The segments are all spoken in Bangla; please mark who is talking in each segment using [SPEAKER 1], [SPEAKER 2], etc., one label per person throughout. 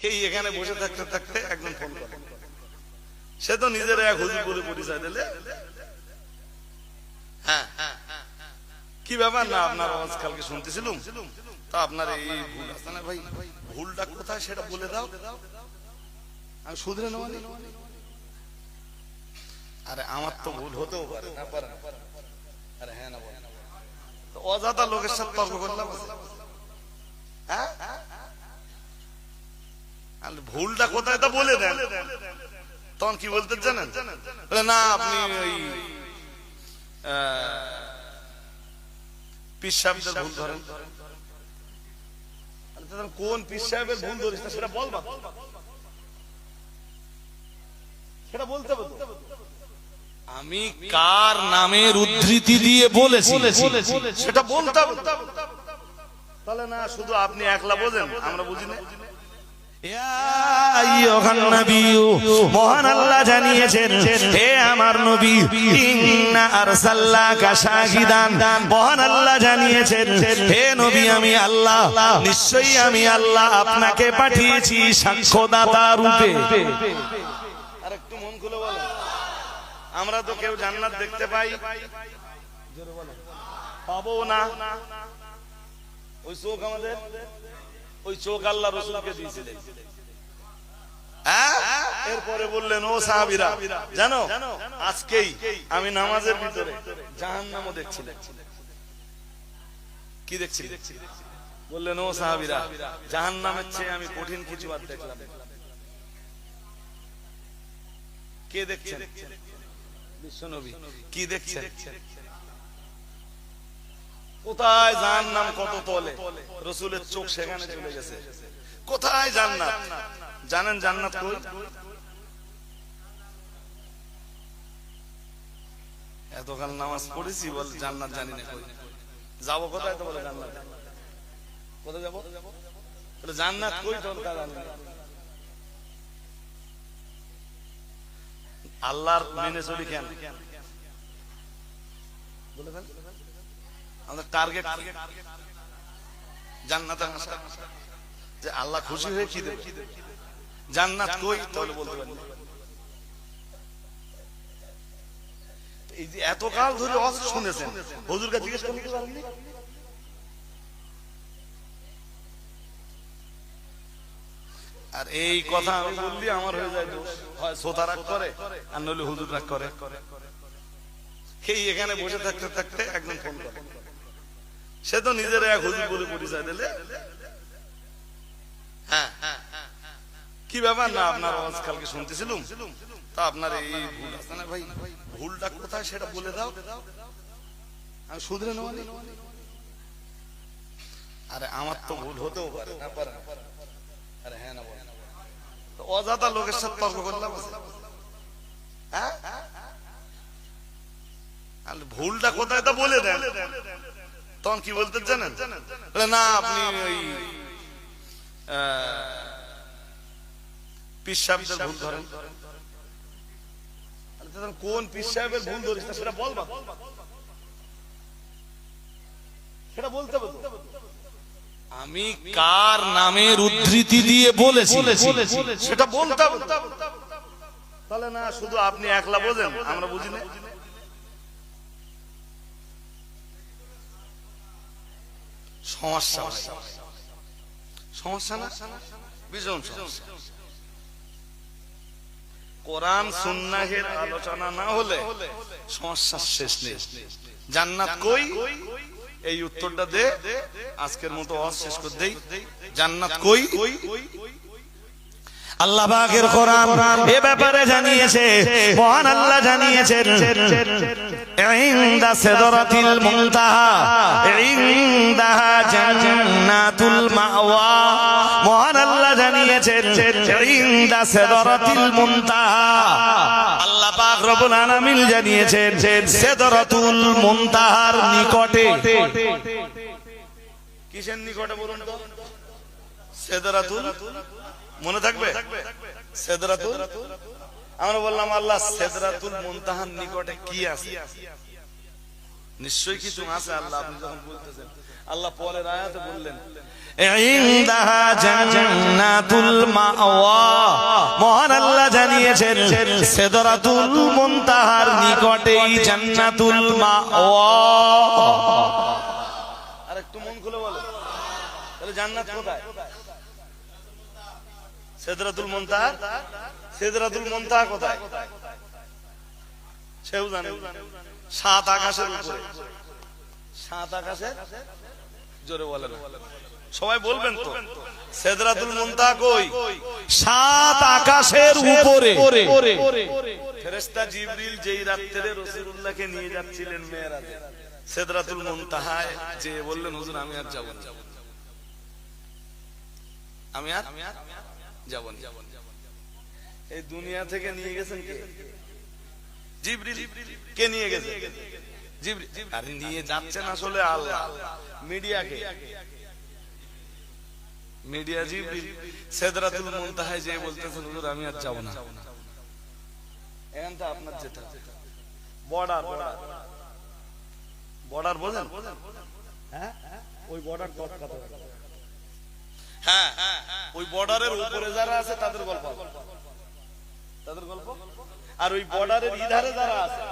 [SPEAKER 1] এই এখানে বসে থাকতে থাকতে একজন ফোন করে। সে তো নিজের এক হুজুর বলে পরিচয় দিলে। হ্যাঁ কি ব্যাপার? না, আপনার আওয়াজ কালকে শুনতেছিলাম। তা আপনার এই ভুল আছে। না, ভাই, ভুলটা কোথায় সেটা বলে দাও। আমি শুধরে নেওয়া। আরে, আমার তো ভুল হতেও পারে, না পারে। আরে হ্যাঁ না অজাতা লোকের সাথে তর্ক করলাম হ্যাঁ আর ভুলটা কোথায় তা বলে দেন। তখন কি বলতে জানেন? না, আপনি ভুল ধরেন। কোন সাহেবের ভুল ধরিস সেটা বলবা সেটা বলতে
[SPEAKER 2] আমি কার নামের উদ্ধৃতি দিয়ে বলেছি?
[SPEAKER 1] সেটা বলতে তাহলে না, শুধু আপনি একলা বোঝেন, আমরা বুঝি না।
[SPEAKER 2] মহান আল্লাহ জানিয়েছেন, হে আমার নবী মহান আল্লাহ জানিয়েছেন, হে নবী, আমি আল্লাহ, নিশ্চয়ই আমি আল্লাহ আপনাকে পাঠিয়েছি সাক্ষ্যদাতা রূপে।
[SPEAKER 1] আর একটু মন খুলে বলো। আমরা তো কেউ জান্নাত দেখতে পাই। পাবো না। ওই চোখ আমাদের? ওই চোখ আল্লাহ রসুলকে দিয়েছিলেন হ্যাঁ? এরপরে বললেন ও সাহাবিরা জানো আজকেই আমি নামাজের ভিতরে জাহান নামও দেখছিলেন কি দেখছিলেন? বললেন ও সাহাবিরা জাহান নামের চেয়ে আমি কঠিন কিছু আর দেখলাম কে দেখছেন? বিশ্বনবী। কি দেখছেন? কোথায় জাহান নাম কত তলে? রসুলের চোখ সেখানে চলে গেছে। কোথায় জান্নাত? জানেন জান্নাত কই? এতকাল নামাজ পড়েছি বল, জান্নাত জানি না কই। যাব কোথায় তো বলে জান্নাত? কোথায় যাব? বলে জান্নাত কই তোর তা আল্লাহর মেনে চলি কেন? বলে ফেল। আমাদের টার্গেট জান্নাত যে আল্লাহ খুশি হয়ে কি দেবে? জান্নাত কই? তাহলে বলতে পারি। এই যে এত কাল ধরে অস শুনেছেন। হুজুরকে জিজ্ঞেস করতে পারেননি আর এই কথা আমি বললি আমার হয়ে যায় দোষ। হয় শ্রোতা রাগ করে আর নইলে হুজুর রাগ করে। এই এখানে বসে থাকতে থাকতে একদম ফোন করে। সে তো নিজের এক হুজুর বলে পরিচয় দিলে। হ্যাঁ কি ব্যাপার? না আপনার আওয়াজ কালকে শুনতেছিলাম। তা আপনার এই ভুল আছে না ভাই? ভুলটা কোথায় সেটা বলে দাও। আমি শুধরে নেওয়া আরে আমার তো ভুল হতেও পারে না পারে আরে হ্যাঁ না অজাতা লোকের সাথে তর্ক করলাম হ্যাঁ? ভুলটা কোথায় তা বলে দেন। তখন কি বলতে জানেন? না আপনি ওই সাহেবদের ভুল ধরেন। কোন সাহেবের ভুল ধরিস সেটা বলবা সেটা বলতে হবে
[SPEAKER 2] আমি কার নামের উদ্ধৃতি দিয়ে বলেছি?
[SPEAKER 1] সেটা বলতে হবে। তাহলে না শুধু আপনি একলা বোঝেন আমরা বুঝি না। সমস্যা। সমস্যা না? ভীষণ সমস্যা। কোরআন, সুন্নাহের আলোচনা না হলে সমস্যার শেষ নেই। জান্নাত কই? এই উত্তরটা দে। আজকের মতো শেষ করে দেই। জান্নাত কই?
[SPEAKER 2] আল্লাহ কোরআন এ ব্যাপারে জানিয়েছে মহান আল্লাহ জানিয়েছেন মুনতাহার নিকটে।
[SPEAKER 1] কিসের নিকটে বলুন তো? মনে থাকবে? সেদরাতুল? আমরা বললাম, আল্লাহ, সেদরাতুল মুনতাহার নিকটে কি আছে? নিশ্চয়ই কিছু আছে, আল্লাহ, আপনি যখন বলতেছেন। আল্লাহ পরের আয়াতে বললেন
[SPEAKER 2] মহান আল্লাহ মুনতাহার নিকটেই জান্নাতুল মাওয়া।
[SPEAKER 1] আর একটু মন খুলে বলো জান্নাত কোথায়? সেদরাতুল মুনতাহা? সেদরাতুল মুনতাহা কোথায়? সেও জানে সাত আকাশের উপরে। সাত আকাশে জোরে বলেন। সবাই বলবেন তো। সেদরাতুল মুনতাহা কই?
[SPEAKER 2] সাত আকাশের উপরে।
[SPEAKER 1] ফেরেশতা জিবরিল যেই রাত্রে রাসূলুল্লাহকে নিয়ে যাচ্ছিলেন মেয়েরাজে, সিদরাতুল মুনতাহায়, যে বললেন, হুজুর, আমি আর যাব আমি আর যাব এই দুনিয়া থেকে নিয়ে গেছেন কে? জিবরিল কে নিয়ে গেছে? জিবরিল। আরে নিয়ে যাচ্ছেন আসলে আল্লাহ। মিডিয়াকে। মিডিয়া জিবরিল। সিদরাতুল মুনতাহায় যে বলতেছেন, হুজুর, আমি আর যাব না। এখানটা আপনার যেটা বর্ডার বর্ডার। বর্ডার বোঝেন? হ্যাঁ? ওই বর্ডার হ্যাঁ ওই বর্ডারের উপরে যারা আছে তাদের গল্প তাদের গল্প? আর ওই বর্ডারের ইধারে যারা আছে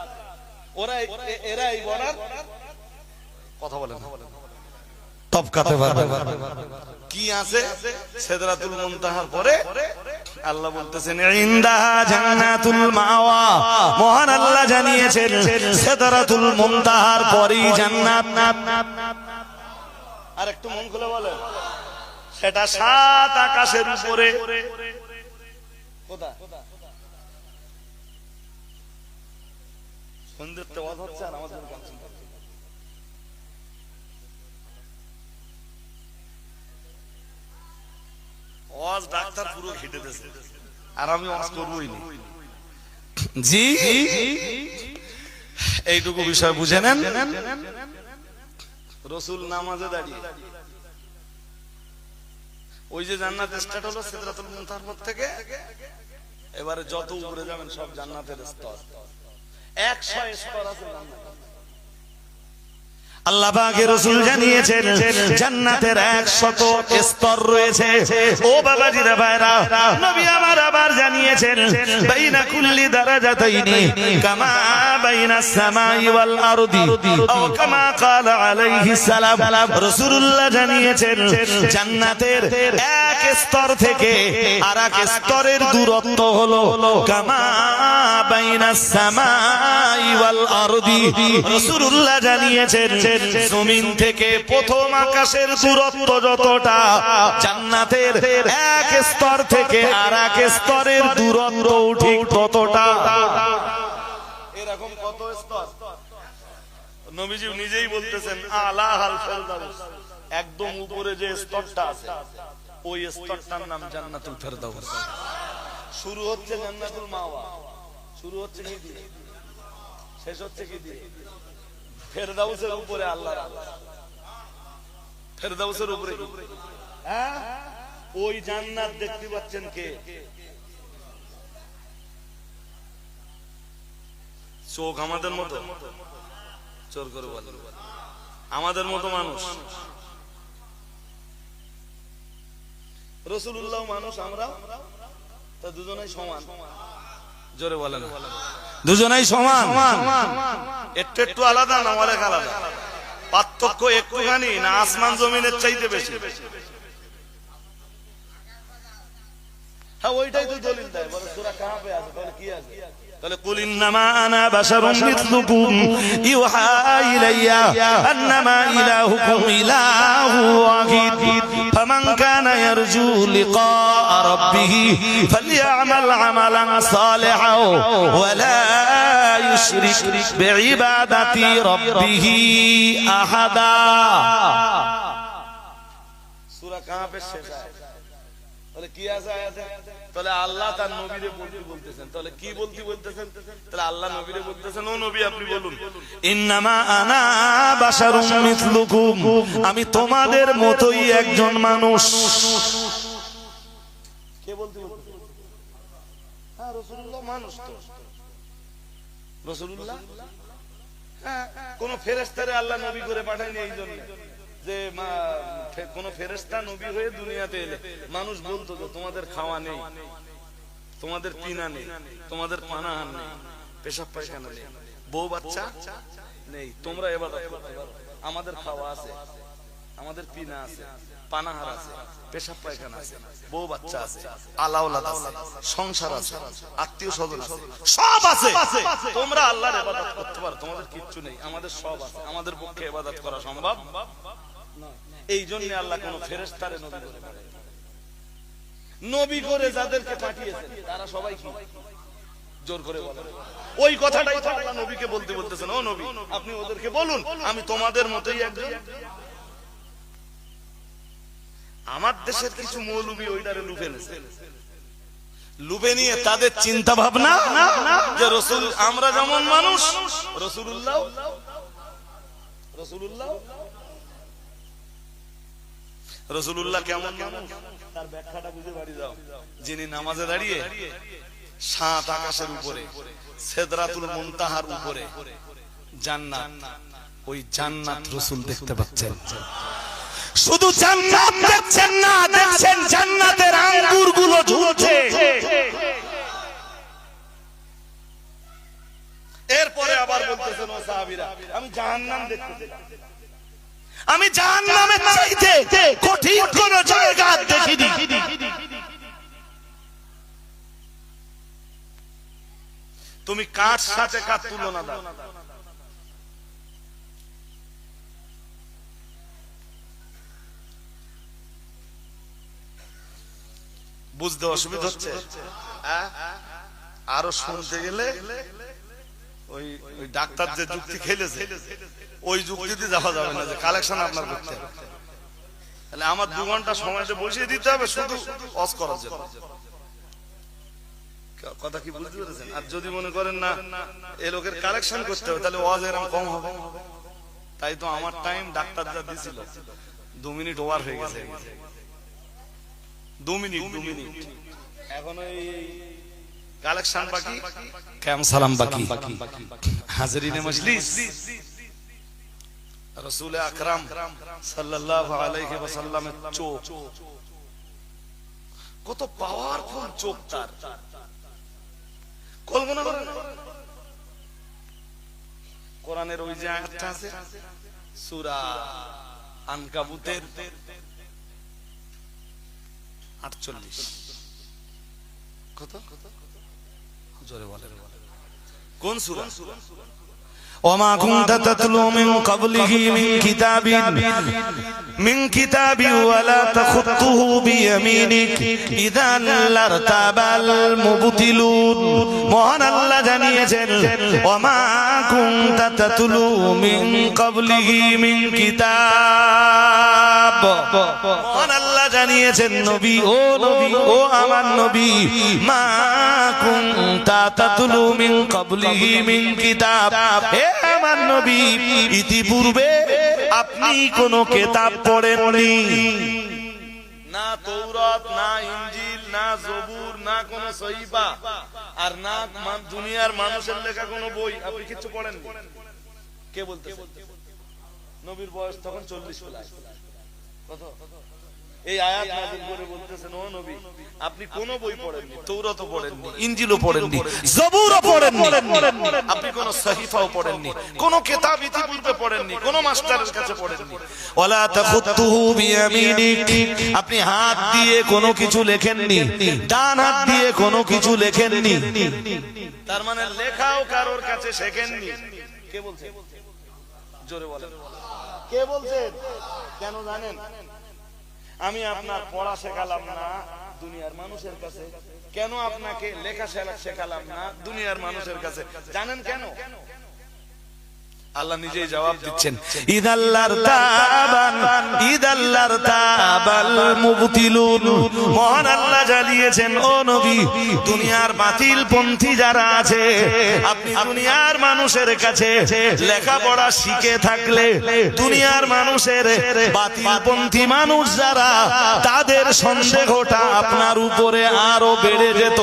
[SPEAKER 1] ওরা এরা এই বর্ডার? কথা বলেন।
[SPEAKER 2] তপকাতে পারবে।
[SPEAKER 1] কি আছে? সেদরাতুল মুনতাহার পরে আল্লাহ বলতেছেন
[SPEAKER 2] ইনদাহা জান্নাতুল মাওয়া। মহান আল্লাহ জানিয়েছেন সিদরাতুল মুনতাহার পরেই জান্নাত।
[SPEAKER 1] আর একটু মন খুলে বলেন। সেটা সাত আকাশের উপরে। ডাক্তার পুরো দিয়েছে। আর আমি করবোই
[SPEAKER 2] জি।
[SPEAKER 1] এইটুকু বিষয় বুঝে নেন। রসুল নামাজে দাঁড়িয়ে। ওই যে জান্নাত স্টার্ট হলো সিদরাতুল মুনতাহার থেকে, এবারে যত উপরে যাবেন সব জান্নাতের স্তর একশো স্তর আছে জান্নাতে।
[SPEAKER 2] আল্লাহ পাকের রাসূল জানিয়েছেন জান্নাতের 100 স্তর রয়েছে ও বাবাজিরা ভাইরা নবী আমার আবার জানিয়েছেন বাইনা কুল্লি দারাজাতাইনি কামা বাইনা সামাই ওয়াল আরদি ও কামা قال আলাইহিস সালাম রাসূলুল্লাহ জানিয়েছেন জান্নাতের এক স্তর থেকে আরেক স্তরের দূরত্ব হলো কামা বাইনা সামাই ওয়াল আরদি রাসূলুল্লাহ জানিয়েছেন জমিন থেকে প্রথম আকাশের দূরত্ব যতটা, জান্নাতের এক স্তর থেকে আরেক স্তরের দূরত্ব ঠিক ততটা।
[SPEAKER 1] এরকম কত স্তর? নবীজি নিজেই বলতেছেন একদম উপরে যে স্তরটা আছে, ওই স্তরটার নাম জান্নাতুল ফেরদাউস। শুরু হচ্ছে জান্নাতুল মাওয়া। শুরু হচ্ছে কি দিয়ে? শেষ হচ্ছে কি দিয়ে? ফেরদাউসের উপরে আল্লাহ ফেরদাউসের উপরে হ্যাঁ? ওই জান্নাত দেখতে পাচ্ছেন কে? চোখ আমাদের মতো। চোর করে বলে। আমাদের মতো মানুষ। রসুল্লাহ মানুষ আমরা? তা দুজনেই সমান। জোরে বলেন।
[SPEAKER 2] দুজনেই সমান।
[SPEAKER 1] একটু একটু আলাদা না, অনেক আলাদা। পার্থক্য একটুখানি না আসমান জমিনের চাইতে বেশি? হ্যাঁ ওইটাই তো দলিল দেয় বলে তোরা কাহা পে আছে, তাহলে কি আছে?
[SPEAKER 2] তাহলে কুল ইন্নামা আনা বাশারুম মিথলুকুম ইউহা ইলাইয়া আন্নামা ইলাহুকুম ইলাহু ওয়াহিদ। ফামান কানা ইয়ারজু লিকা রাব্বিহি ফালইআমাল আমালান সালিহান ওয়া লা ইউশরিক বিইবাদাতি রাব্বিহি আহাদা।
[SPEAKER 1] সূরা কাহা পে শেষ আয়াত। তাহলে কি আছে আয়াতে? তাহলে আল্লাহ তার নবীরে বলতে বলতেছেন। তাহলে কি বলতে বলতেছেন? তাহলে আল্লাহ নবীরে বলতেছেন ও নবী আপনি বলুন।
[SPEAKER 2] ইন্নামা আনা বাশারুম মিথলুকুম আমি তোমাদের মতোই একজন মানুষ।
[SPEAKER 1] কে বলতে হ্যাঁ মানুষ তো। হ্যাঁ কোন ফেরেস্তারে আল্লাহ নবী করে পাঠায়নি এই জন্য। যে কোন ফেরেস্তা নবী হয়ে দুনিয়াতে এলে, মানুষ বলতো যে, তোমাদের খাওয়া নেই, তোমাদের পিনা নেই, তোমাদের পানাহার নেই, পেশাব পায়খানা নেই, বউ বাচ্চা নেই, তোমরা এবার আমাদের খাওয়া আছে, আমাদের পিনা আছে, পানাহার আছে, পেশাব পায়খানা আছে, বউ বাচ্চা আছে আলাউলাদ আছে, সংসার আছে, আত্মীয় স্বজন আছে, সব আছে, তোমরা আল্লাহর ইবাদত করতে পারো, তোমাদের কিচ্ছু নেই, আমাদের সব আছে, আমাদের পক্ষে ইবাদত করা সম্ভব। এই জন্য আল্লাহ কোন ফেরেশতারে নবী করে নবী করে যাদেরকে পাঠিয়েছেন তারা সবাই কি? জোর করে বলে ওই কথাটাই তো আল্লাহ নবীকে বলতে বলতেছেন। ও নবী আপনি ওদেরকে বলুন আমি তোমাদের মতোই একজন। আমার দেশের কিছু মৌলবী ওইটারে লুপে নেছে লুপে নিয়ে তাদের চিন্তা ভাবনা যে রসুল আমরা যেমন মানুষ রসুল্লাহ রসুল্লাহ রসুল্লাহ কেমন? তার ব্যাখ্যাটা বুঝে বাড়ি যাও। যিনি নামাজে দাঁড়িয়ে সাত আকাশের উপরে সেদরাতুল মুনতাহার উপরে জান্নাত ওই জান্নাত রসুল দেখতে পাচ্ছেন।
[SPEAKER 2] শুধু জান্নাত দেখছেন না দেখছেন জান্নাতের আঙ্গুরগুলো ঝুলছে।
[SPEAKER 1] এরপরে আবার বলতেছেন ও সাহাবীরা আমি জাহান্নাম দেখতে
[SPEAKER 2] আমি জাহান্নামের চাইতে কঠিন কোন জায়গা দেখিনি।
[SPEAKER 1] তুমি কার সাথে কার তুলনা দাও? বুঝতে অসুবিধা হচ্ছে? আরও শুনতে গেলে ওই ওই ডাক্তার যে যুক্তি খেলেছে, ওই যুক্তিতে যাওয়া যাবে না যে কালেকশন আপনার করতে হবে। তাহলে আমার দু ঘণ্টা সময়টা বসিয়ে দিতে হবে, শুধু অস করার জন্য। কথা কি বুঝতে পেরেছেন? আর যদি মনে করেন না, এ লোকের কালেকশন করতে হবে, তাহলে ওয়াজ এরকম কম হবে। তাই তো আমার টাইম ডাক্তার যা দিছিল, দু মিনিট ওভার হয়ে গেছে। দু মিনিট দু মিনিট। এখন ওই কালেকশন বাকি।
[SPEAKER 2] কেম সালাম বাকি।
[SPEAKER 1] হাজরিনে মজলিস। রসুল আকরাম সাল্লাল্লাহু আলাইহি ওয়াসাল্লামের চোখ। কত পাওয়ারফুল চোখ তার। কল্পনা করেন। কোরআনের ওই যে আয়াতটা আছে সূরা আনকাবুতের 48 কত? জোরে বলেন। কোন সূরা?
[SPEAKER 2] وما كنت تتلو من قبله من كتاب من كتاب ولا تخطه بيمينك إذا لارتاب المبتلون মহান আল্লাহ জানিয়েছেন وما كنت تتلو من قبله من كتاب মহান আল্লাহ জানিয়েছেন নবী ও নবী ও আমার নবী মা কুনতা তাতলু মিন ক্বাবলিহি মিন কিতাব হে আমার নবী ইতিপূর্বে আপনি কোন কিতাব পড়েননি।
[SPEAKER 1] না তৌরাত না ইনজিল না জবুর না কোন সহিফা আর না দুনিয়ার মানুষের লেখা কোন বই আপনি কিছু পড়েন কে বলতে নবীর বয়স তখন চল্লিশ কত? এই আয়াত নাযিল করে বলতেছেন ও নবী আপনি কোন বই পড়েননি তৌরাত পড়েননি
[SPEAKER 2] ইনজিলও পড়েননি জবুরও পড়েননি
[SPEAKER 1] আপনি কোন সহিফাও পড়েননি কোন কিতাব ইতিপূর্বে পড়েননি কোন মাস্টারের কাছে পড়েননি।
[SPEAKER 2] ওয়ালা তাখুতুহু বিয়ামিনিক আপনি হাত দিয়ে কোনো কিছু লেখেননি ডান হাত দিয়ে কোনো কিছু লেখেননি
[SPEAKER 1] তার মানে লেখাও কারোর কাছে শেখেননি। কে বলছে? জোরে বলেন। কে বলছেন? কেন জানেন? আমি আপনার পড়া শেখালাম না দুনিয়ার মানুষের কাছে। কেন আপনাকে লেখা শেখা- শেখালাম না দুনিয়ার মানুষের কাছে? জানেন কেন? আল্লাহ নিজেই জবাব দিচ্ছেন।
[SPEAKER 2] ইদাল্লার তাবান ইদাল্লার তাবাল মুবতিলুন। মহান আল্লাহ জানিয়েছেন ও নবী দুনিয়ার বাতিল পন্থী যারা আছে আপনি দুনিয়ার মানুষের কাছে লেখাপড়া শিখে থাকলে দুনিয়ার মানুষের বাতিল পন্থী মানুষ যারা তাদের সন্দেহটা আপনার উপরে আরও বেড়ে যেত।